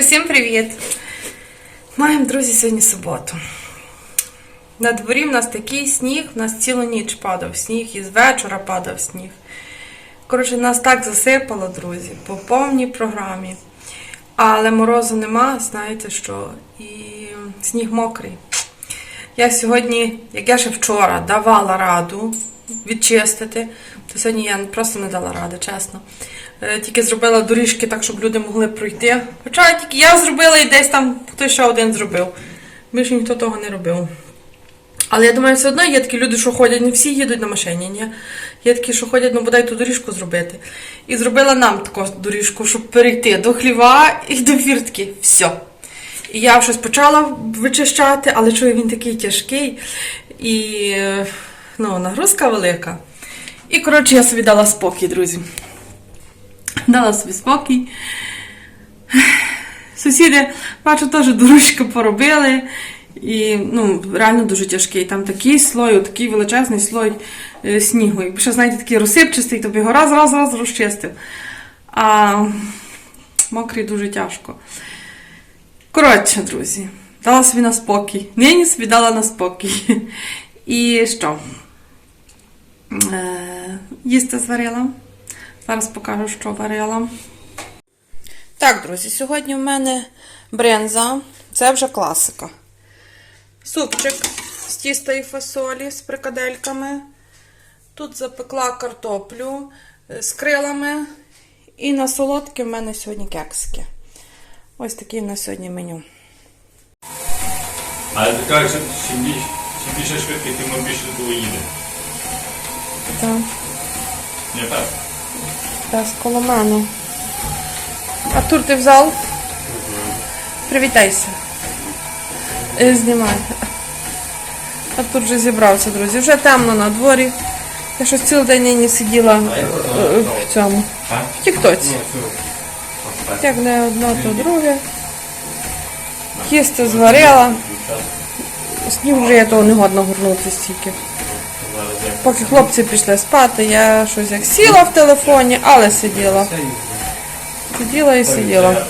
Всім привіт! Маємо, друзі, сьогодні суботу. На дворі в нас такий сніг, в нас цілу ніч падав сніг, і з вечора падав сніг. Коротше, нас так засипало, друзі, по повній програмі. Але морозу нема, знаєте що, і сніг мокрий. Я сьогодні, як я ще вчора давала раду відчистити, то сьогодні я просто не дала ради, чесно. Е, Тільки зробила доріжки так, щоб люди могли пройти. Хоча тільки я зробила і десь там хтось ще один зробив. Більше ніхто того не робив. Але я думаю, все одно є такі люди, що ходять, не всі їдуть на машині, ні. Є такі, що ходять, ну бодай ту доріжку зробити. І зробила нам таку доріжку, щоб перейти до хліва і до фіртки. Все. І я щось почала вичищати, але чую, він такий тяжкий і е, ну, нагрузка велика. І, коротше, я собі дала спокій, друзі. Дала собі спокій. Сусіди, бачу, теж дорожку поробили. І ну, реально дуже тяжкий. Там такий слой, такий величезний слой е, снігу. Якби ще, знаєте, такий розсипчастий, то б його раз, раз, раз розчистив. А мокрий дуже тяжко. Коротше, друзі, дала собі на спокій. Нині собі дала на спокій. І що? Е, їсти зварила. Зараз покажу, що варила. Так, друзі, сьогодні в мене бренза. Це вже класика. Супчик з тіста і фасолі з прикадельками. Тут запекла картоплю е, з крилами. І на солодке в мене сьогодні кексики. Ось таке в нас сьогодні меню. Але ти кажеш, що чим більше, чим більше швидкість, тим більше до їде. Так, Не так? Зараз коло мене. Артур, ти в зал? Привітайся. Е, Знімай. Артур вже зібрався, друзі. Вже темно на дворі. Я щось цілий день нині сиділа е, в цьому. В тіктоці. Як не одно, то друге. Їсти зварила. Сніг вже я того не годно горнути стільки. Поки хлопці пішли спати, я щось як сіла в телефоні, але сиділа. Сиділа і сиділа.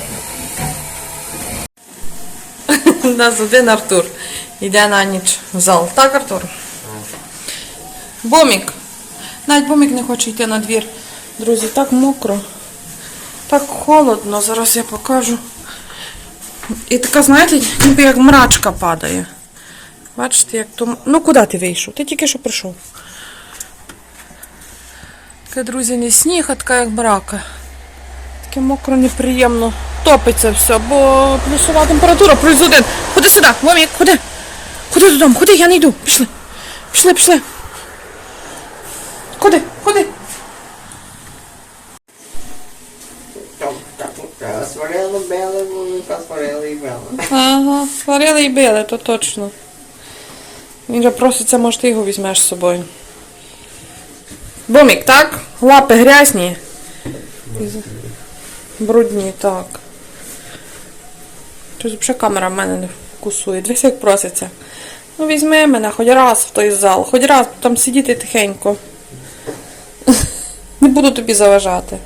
У нас один Артур. Йде на ніч в зал. Так, Артур? Бомік. Навіть бомік не хоче йти на двір. Друзі, так мокро. Так холодно, зараз я покажу. І така, знаєте, ніби як мрачка падає. Бачите, як то. Ну, куди ти вийшов? Ти тільки що прийшов. Таке, друзі, не сніг, а така як брака. Таке мокро, неприємно. Топиться все, бо плюсова температура, плюс один. Ходи сюди, Вомік, ходи. Ходи додому, ходи, я не йду. Пішли. Пішли, пішли. Ходи, ходи. Сварили, били, вовика сварили і били. Ага, сварили і били, то точно. Він вже проситься, може, ти його візьмеш з собою. Бомік, так? Лапи грязні. Брудні, так. Тут взагалі камера в мене не фокусує. Дивись, як проситься. Ну, візьми мене хоч раз в той зал, хоч раз там сидіти тихенько. Не буду тобі заважати.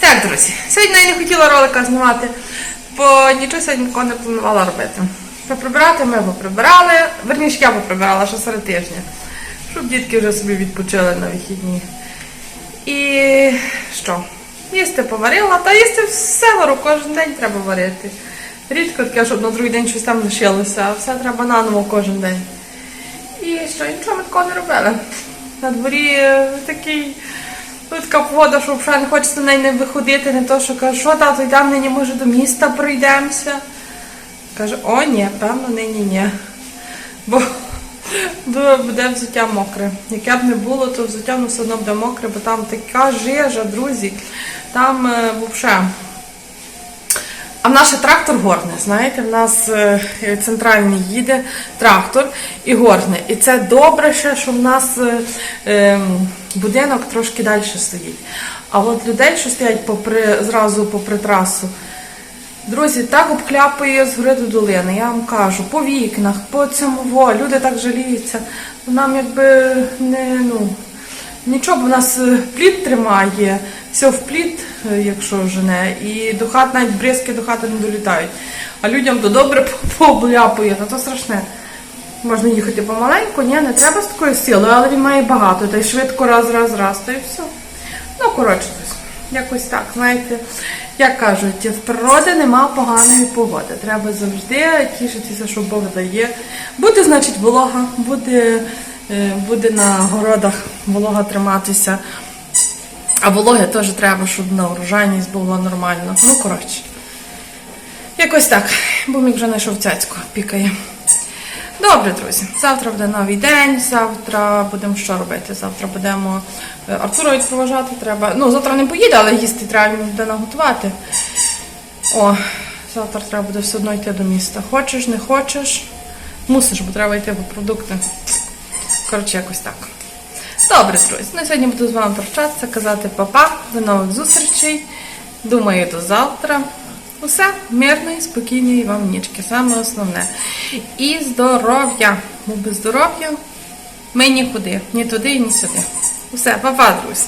Так, друзі, сьогодні я не хотіла ролика знімати, бо нічого сьогодні нікого не планувала робити. Поприбирати ми поприбирали, верніше я поприбирала ще серед тижня, щоб дітки вже собі відпочили на вихідні. І що? Їсти поварила, та їсти все вару, кожен день треба варити. Рідко таке, щоб на другий день щось там лишилося, а все треба наново кожен день. І що, нічого ми такого не робили. На дворі е, такий ну, така погода, що вже не хочеться на неї не виходити, не то, що каже, що тато, йдемо нині, може, до міста пройдемося. Каже, о, ні, певно, нині ні. Бо буде взуття мокре. Яке б не було, то взуття ну, все одно буде мокре, бо там така жижа, друзі. Там е, взагалі. А в наш трактор горне, знаєте, в нас е, центральний їде трактор і горне. І це добре ще, що в нас е, е, будинок трошки далі стоїть. А от людей, що стоять попри, зразу попри трасу, друзі, так обкляпує з гори до долини. Я вам кажу, по вікнах, по цьому во, люди так жаліються. Нам якби не ну. Нічого, бо в нас е, плід тримає, все в плід, е, якщо жене, і до хат навіть бризки до хати не долітають. А людям то добре пообляпує, то то страшне. Можна їхати помаленьку, ні, не треба з такою силою, але він має багато, та й швидко раз, раз, раз, та й все. Ну, коротше, якось так, знаєте, як кажуть, в природі нема поганої погоди. Треба завжди тішитися, що Бог дає. Буде, значить, волога, буде, е, буде на городах волога триматися. А вологи теж треба, щоб на урожайність була нормально. Ну, коротше. Якось так. Бумік вже знайшов цяцьку, пікає. Добре, друзі. Завтра буде новий день. Завтра будемо що робити? Завтра будемо е, Артура відпроважати. Треба. Ну, завтра не поїде, але їсти треба буде наготувати. О, завтра треба буде все одно йти до міста. Хочеш, не хочеш. Мусиш, бо треба йти по продукти. Коротше, якось так. Добре, друзі. На сьогодні буду з вами прощатися, казати па-па, до нових зустрічей. Думаю, до завтра. Усе мирної, спокійної вам нічки, саме основне. І здоров'я. Бо без здоров'я ми нікуди, ні туди, ні сюди. Усе, па-па, друзі.